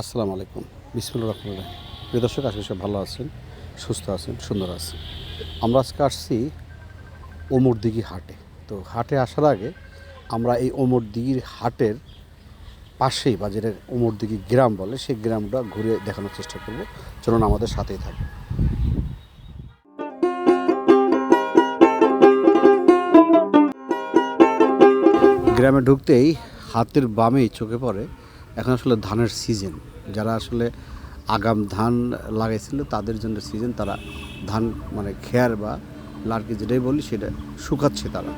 আসসালামু আলাইকুম। বিসমুল্লা রহমান প্রিয় দর্শক, আশা করি সব ভালো আছেন, সুস্থ আছেন, সুন্দর আছেন। আমরা আজকে আসছি ওমরদিঘি হাটে। তো হাটে আসার আগে আমরা এই ওমরদিঘির হাটের পাশেই বা যেটা ওমরদিঘি গ্রাম বলে, সেই গ্রামটা ঘুরে দেখানোর চেষ্টা করব। চলুন আমাদের সাথেই থাকবে গ্রামে ঢুকতেই হাতের বামেই চোখে পড়ে এখন আসলে ধানের সিজন যারা আসলে আগাম ধান লাগাইছিল, তাদের জন্য সিজন তারা ধান মানে খেয়ার বা লাড়কি যেটাই বলি সেটা শুকাচ্ছে তারা।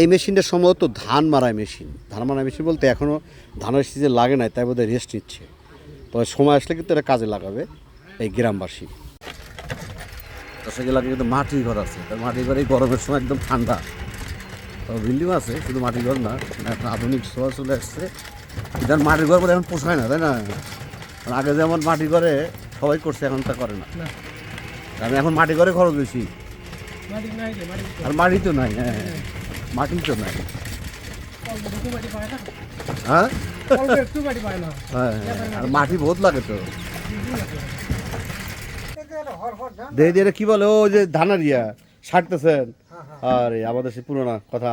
এই মেশিনটা সম্ভবত ধান মারাই মেশিন। ধান মারাই মেশিন বলতে এখনও ধানের সিজন লাগে নাই, তাই বোধহয় রেস্ট নিচ্ছে। তবে সময় আসলে কিন্তু এটা কাজে লাগাবে এই গ্রামবাসী। দর্শক এলাকায় কিন্তু মাটির ঘর আছে। তার মাটির ঘরে এই গরমের সময় একদম ঠান্ডা। তবে বিল্ডিং আছে শুধু মাটির ঘর না। এখন আধুনিক সোয়া চলে আসছে। যেমন মাটির ঘর বলে এখন পোষায় না তাই না? আগে যেমন মাটির ঘরে সবাই করছে এখন তা করে না। কারণ এখন মাটির ঘরে খরচ বেশি। মাটি মাটি আর মাটি তো নাই হ্যাঁ। মাটি তো নাই। মাটি হ্যাঁ? মাটি পায় না। হ্যাঁ আর মাটি বহুত লাগে তো। দিয়ে কি বলে? ও যে ধানারিয়া সারতেছেন। আর আমাদের সে পুরোনো কথা।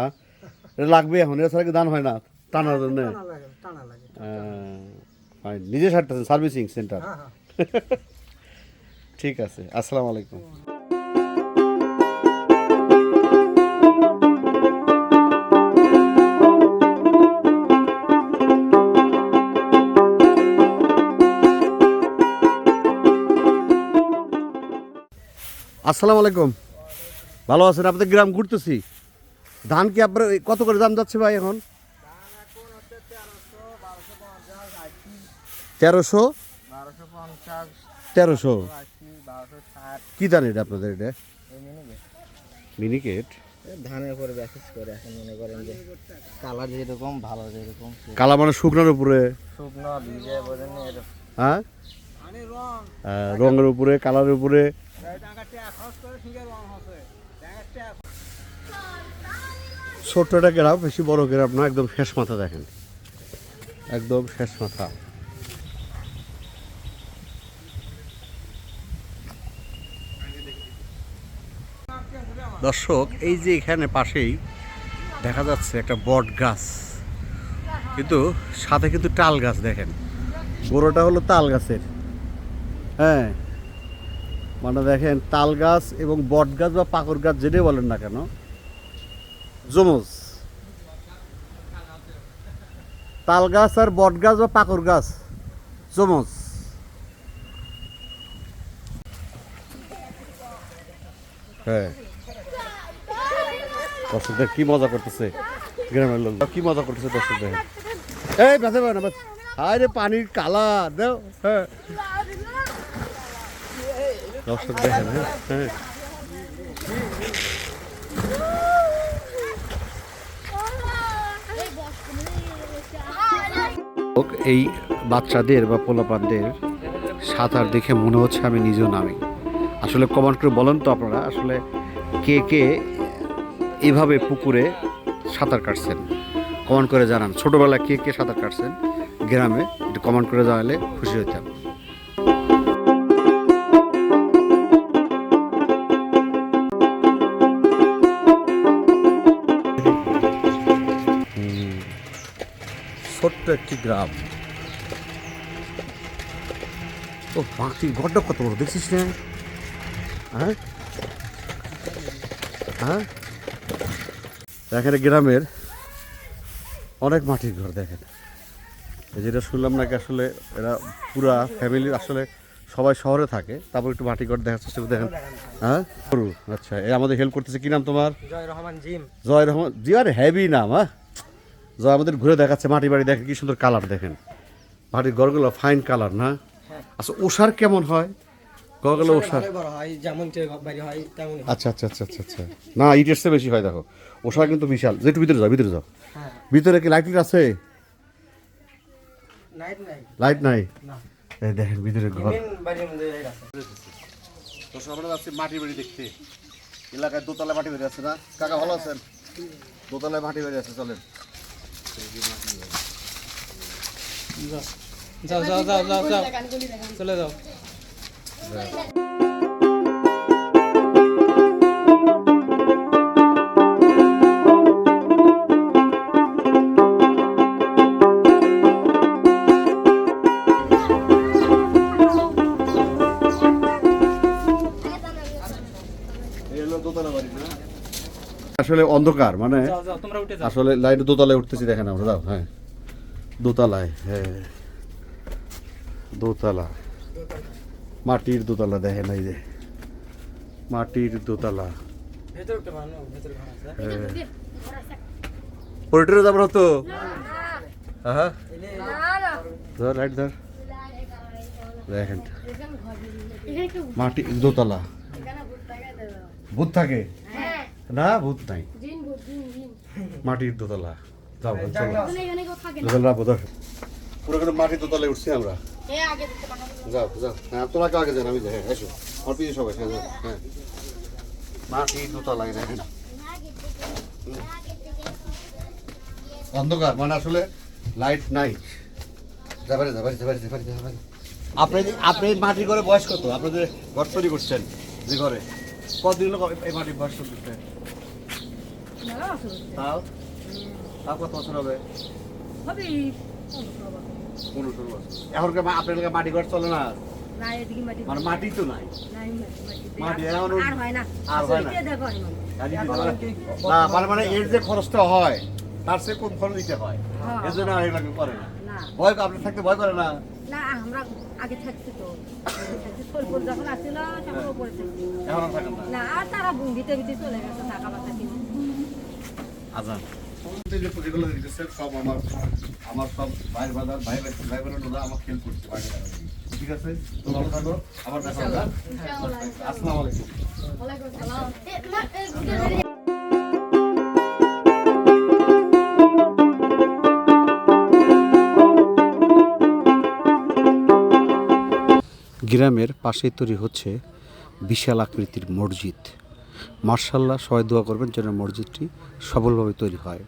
এটা লাগবে এখন। এটা ছাড়া কি ধান হয় না? টানার জন্য। টানা নিজে সারতেছেন সার্ভিসিং সেন্টার। ঠিক আছে। আসসালামু আলাইকুম। আসসালামু আলাইকুম। ভালো আছেন? আপনাদের গ্রাম ঘুরতেছি। ধান কি আপনার কত করে দাম যাচ্ছে ভাই এখন? তেরোশো? তেরোশো। কি ধান এটা আপনাদের এটা? মিনিকেট। ধানের উপরে ব্যাসেস করে এখন মনে করেন যে কালার যেরকম ভালো যেরকম কালা মানে শুকনোর উপরে? শুকনো ভিজে বোঝেন হ্যাঁ রঙের উপরে কালারের উপরে। ছোট্ট একটা গ্রাম, বেশি বড় গ্রাম না, একদম শেষ মাথা দেখেন। একদম শেষ মাথা। দর্শক, এই যে এখানে পাশেই দেখা যাচ্ছে একটা বট গাছ। কিন্তু সাথে কিন্তু তাল গাছ দেখেন। বড়টা হলো তাল গাছের। হ্যাঁ। মানে দেখেন তাল গাছ এবং বট গাছ বা পাকর গাছ যেটাই বলেন না কেন, জমজ। তাল গাছ আর বট গাছ বা পাকর গাছ জমজ। হ্যাঁ। দর্শকদের কি মজা করতেছে গ্রামের লোক, কি মজা করতেছে দর্শকদের। এই, বেঁচে না, বেঁচে। আরে পানির কালা, দেও। হ্যাঁ। দর্শক দেখেন হ্যাঁ? এই বাচ্চাদের বা পোলাপানদের সাঁতার দেখে মনে হচ্ছে আমি নিজেও নামি। আসলে কমেন্ট করে বলেন তো আপনারা, আসলে কে কে এভাবে পুকুরে সাঁতার কাটছেন? কমেন্ট করে জানান। ছোটোবেলায় কে কে সাঁতার কাটছেন? গ্রামে একটু কমেন্ট করে জানালে খুশি হইতাম। একটি গ্রাম। ও মাটির ঘরটা কত বড় দেখছিস না? হ্যাঁ? হ্যাঁ? দেখেন গ্রামের অনেক মাটির ঘর দেখেন। যেটা শুনলাম নাকি আসলে এরা পুরা ফ্যামিলি আসলে সবাই শহরে থাকে তারপর একটু মাটির ঘর দেখার চেষ্টা দেখেন। হ্যাঁ? আচ্ছা এই আমাদের হেল্প করতেছে কি নাম তোমার? জয় রহমান জিম। জয় রহমান জি আর হেভি নাম হ্যাঁ? জয় আমাদের ঘুরে দেখাচ্ছে মাটি বাড়ি দেখেন কি সুন্দর কালার দেখেন। মাটির ঘরগুলো ফাইন কালার না? আচ্ছা ওষার কেমন হয়? ঘরগুলো ওষার বড় হয় বাড়ি হয় আচ্ছা আচ্ছা আচ্ছা আচ্ছা আচ্ছা। না ইটের চেয়ে বেশি হয় দেখো। ওষার কিন্তু বিশাল। যে একটু ভিতরে যাও ভিতরে যাও। হ্যাঁ। ভিতরে কি লাইটিং আছে? লাইট নাই। দেখেন ভিতরে ঘর। তো আমরা যাচ্ছি মাটির বাড়ি দেখতে। এলাকায় দোতলায় মাটি বেরিয়ে আছে না? কাকা ভালো আছেন? দোতলায় মাটি বেরিয়ে আছে চলেন। যাও যাও যাও যাও যাও। চলে যাও। আসলে অন্ধকার মানে যাও যাও তোমরা উঠে যাও। আসলে লাইট দোতলায় উঠতেছি দেখেন আমরা দাও হ্যাঁ। দোতলায় হ্যাঁ। দোতলা। মাটির দোতলা দেখেন এই যে। মাটির দোতলা। ঘর হ্যাঁ। পোল্ট্রি যাবার হতো হ্যাঁ ধর লাইট ধর। দেখেন। মাটি দোতলা। ভূত থাকে? না ভূত নাই। মাটির দোতলা। যাও চলো। দোতলা বোধ পুরো কিন্তু মাটির দোতলায় উঠছি আমরা। যাও যাও। হ্যাঁ তোমাকে আগে যান আমি হ্যাঁ এসো। আমার পিছিয়ে সবাই হ্যাঁ হ্যাঁ। মাটির দোতলায় দেখেন হুম। অন্ধকার মানে আসলে লাইট নাই। যাবারে যাবারে যাবারে যাবারে যাবারে আপনি আপনি এই মাটির ঘরে বয়স কত আপনি যে ঘর তৈরি করছেন যে ঘরে? কতদিন এই মাটির বয়স করতেছে তাও? তাও কত বছর হবে? পনেরো ষোলো বছর। এখন আপনার এলাকায় মাটি ঘর চলে না মানে মাটি তো নাই। মাটি এখন আর হয় না। আর হয় না। দেখো হয় না। গাড়ি দিতে পারে? না মানে মানে এর যে খরচটা হয় তার সে কোন খরচ দিতে হয়। হ্যাঁ। এর জন্য আর এগুলো করে না। না। ভয় আপনি থাকতে ভয় করে না? না আমরা আগে থাকছি তো। যখন আসছিল তখন উপরে থাকছি। এখন আর থাকেন না? না তারা ভিতরে ভিতরে চলে গেছে টাকা পয়সা কিনে। আজান। যে সব আমার আমার সব ভাই বাজার ভাই ভাই ভাই বোনেরা আমার খেল করছে। বাইরে ঠিক আছে? তো ভালো থাকো। আবার দেখা হবে? আসসালামু আলাইকুম। গ্রামের পাশেই তৈরি হচ্ছে বিশাল আকৃতির মসজিদ। মার্শাল্লাহ, সবাই দোয়া করবেন যেন মসজিদটি সফলভাবে তৈরি হয়।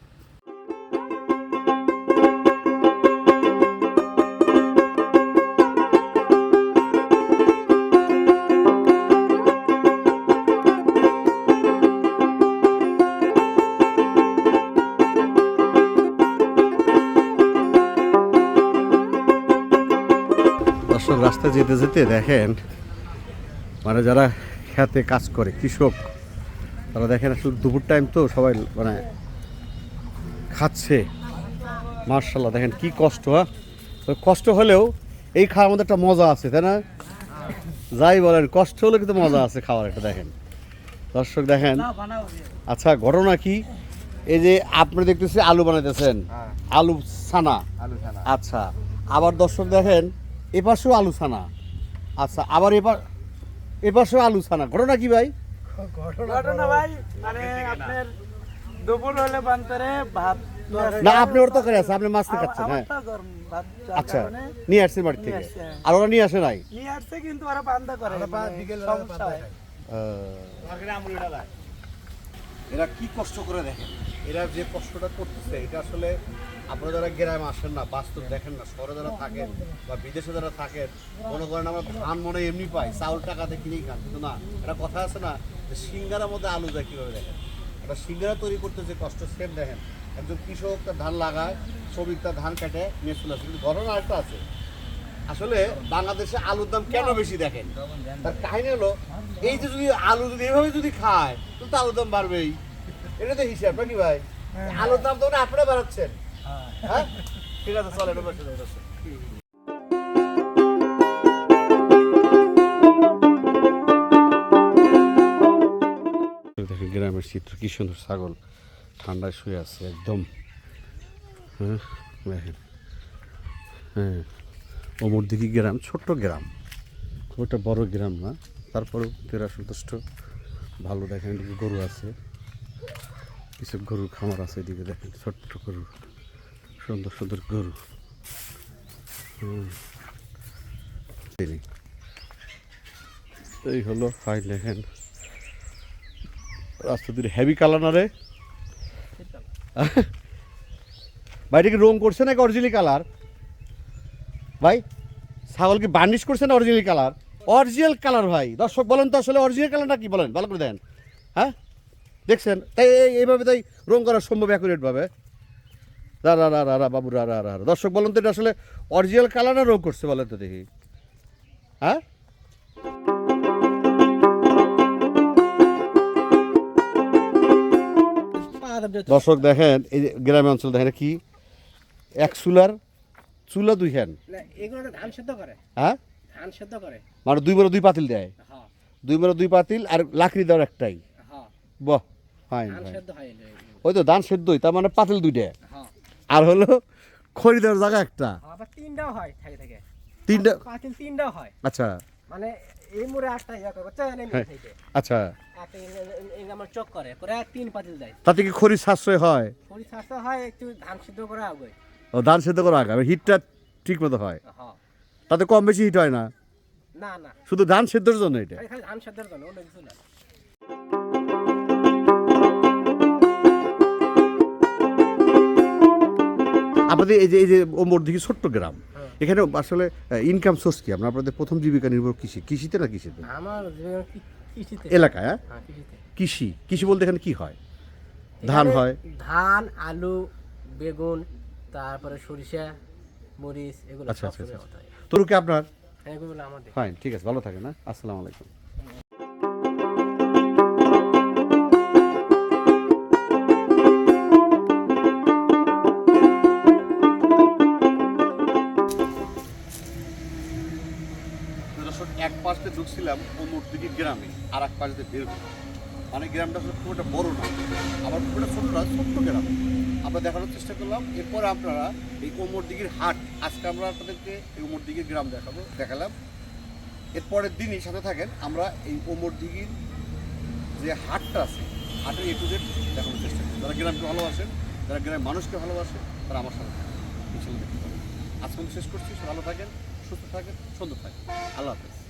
রাস্তায় যেতে যেতে দেখেন মানে যারা খেতে কাজ করে, কৃষক তারা দেখেন শুধু দুপুর টাইম তো সবাই মানে খাচ্ছে। মার্শাল্লাহ দেখেন কি কষ্ট হ্যাঁ? কষ্ট হলেও এই খাওয়ার মধ্যে একটা মজা আছে তাই না? যাই বলেন কষ্ট হলে কিন্তু মজা আছে খাওয়ার একটা দেখেন। দর্শক দেখেন। আচ্ছা ঘটনা কি? এই যে আপনি দেখতেছি আলু বানাইতেছেন। আলু ছানা। আচ্ছা আবার দর্শক দেখেন এপাশেও আলু ছানা। আচ্ছা আবার এবার এপাশেও আলু ছানা। ঘটনা কি ভাই? ঘটনা ভাই মানে আপনার দুপুর হলে বান্তরে ভাত না আপনি ওর তো করে আছে আপনি মাছ খাচ্ছেন হ্যাঁ। আমারটা গরম ভাত যার আচ্ছা নিয়ে আসছেন বাড়ি থেকে? নিয়ে আসছে, হ্যাঁ। আর ওরা নিয়ে আসে নাই? নিয়ে আসছে কিন্তু ওরা বান্দা করে সমস্যা হয় এরা কি কষ্ট করে দেখেন? এরা যে কষ্টটা করতেছে এটা আসলে আপনারা যারা গ্রামে আসেন না বাস্তব দেখেন না শহরে যারা থাকেন বা বিদেশে যারা থাকেন মনে করেন আমরা ধান মনে এমনি পাই চাউল টাকাতে কিনেই খান কিন্তু না এটা কথা আছে না সিঙ্গারার মধ্যে আলু যায় কীভাবে দেখেন? একটা সিঙ্গারা তৈরি করতে যে কষ্ট সেম দেখেন। একজন কৃষক তার ধান লাগায় শ্রমিক তার ধান কাটে নিয়ে চলে আসে। কিন্তু ঘটনা আরেকটা আছে। আসলে বাংলাদেশে আলুর দাম কেন বেশি দেখেন? তার কাহিনী হলো এই যে যদি আলু যদি এভাবে যদি খায় তাহলে তো আলুর দাম বাড়বেই। এটা তো হিসাব নাকি ভাই? আলুর দাম তো আপনারা বাড়াচ্ছেন। হ্যাঁ। ঠিক আছে চলে গ্রামের চিত্র, কি সুন্দর ছাগল ঠান্ডায় শুয়ে আছে একদম। হ্যাঁ হ্যাঁ অমরদিঘি গ্রাম, ছোট্ট গ্রাম। খুব একটা বড় গ্রাম না, তারপরেও তেরা সন্তুষ্ট, ভালো দেখেন, এদিকে গরু আছে। কিছু গরুর খামার আছে এদিকে, দেখেন, ছোট্ট গরু, সুন্দর সুন্দর গরু। এই। এই হলো ফাইল, দেখেন। রাস্তা দিয়ে হেভি কালার না রে? ভাই, এটা কি রং করছে নাকি অরিজিনাল কালার ভাই, ছাগল কি বার্নিশ করছে না অরিজিনাল কালার অরিজিনাল কালার ভাই। দর্শক, বলেন তো আসলে অরিজিনাল কালারটা কি? বলেন, ভালো করে দেন। হ্যাঁ? দেখছেন? তাই এই- এইভাবে তাই রং করা সম্ভব অ্যাকুরেটভাবে রা রা রা রা বাবু, রা রা রা রা। দর্শক, বলেন তো এটা আসলে অরিজিনাল কালার না রং করছে? বলেন তো দেখি। হ্যাঁ? দর্শক দেখেন এই যে গ্রামে অঞ্চল দেখেন কি? এক চুলার চুলা দুই হ্যান। ধান সেদ্ধ করে। হ্যাঁ? ধান সেদ্ধ করে। মানে দুই বড় দুই পাতিল দেয়। হ্যাঁ দুই বড় দুই পাতিল আর লাকড়ি দেওয়ার একটাই। হ্যাঁ বাহ হয় ওই তো ধান সেদ্ধই তার মানে পাতিল দুইটা। হ্যাঁ আর হলো খড়ি দেওয়ার জায়গা একটা। আবার তিনটাও হয় থেকে থেকে। তিনটা পাতিল তিনটাও হয়। আচ্ছা। মানে এই মোড়ে একটা ইয়া করে চেন হ্যাঁ। থেকে আচ্ছা। একটা এই- এই আমার চক করে করে তিন পাতিল দেয়। তাতে কি খড়ি সাশ্রয় হয়? খড়ি চাষটা হয় একটু ধান সিদ্ধ করে আগে। ও ধান সেদ্ধ করা আগে হিটটা ঠিক মতো হয়। হ্যাঁ তাতে কম বেশি হিট হয় না? না না। শুধু ধান সেদ্ধর জন্য এটা? খালি ধান সেদ্ধের জন্য অন্য কিছু না। আপনাদের এই যে এই যে ওমর দিকে ছোট্ট গ্রাম। এখানে আসলে ইনকাম সোর্স কি? আপনার আপনাদের প্রথম জীবিকা নির্ভর কৃষি। কৃষিতে না কৃষিতে? আমার কৃষিতে। এলাকায় হ্যাঁ? হ্যাঁ কৃষি। কৃষি বলতে এখানে কি হয়? ধান হয়। ধান আলু বেগুন তারপরে সরিষা মরিচ এগুলো আচ্ছা আচ্ছা আচ্ছা। হতে হয়। তরু কি আপনার? হ্যাঁ এগুলো আমাদের। ফাইন ঠিক আছে ভালো থাকেন না আসসালামু আলাইকুম। ঢুকছিলাম অমরদিঘি গ্রামে আর এক পাশে বের হলাম মানে গ্রামটা আসলে খুব একটা বড় না, আবার খুব একটা ছোট না, ছোট্ট গ্রাম। আমরা দেখানোর চেষ্টা করলাম, এরপরে আপনারা এই ওমরদিঘির হাট, আজকে আমরা আপনাদেরকে এই ওমরদিঘির গ্রাম দেখাবো, দেখালাম। এরপরের দিনই সাথে থাকেন আমরা এই ওমরদিঘির যে হাটটা আছে হাটের এ টু দেখানোর চেষ্টা করি যারা গ্রামকে ভালোবাসেন, যারা গ্রামের মানুষকে ভালোবাসে তারা আমার সাথে থাকেন। ইনশাল্লাহ দেখতে পাবেন আজকে শেষ করছি ভালো থাকেন, সুস্থ থাকেন, সুন্দর থাকেন। আল্লাহ হাফেজ।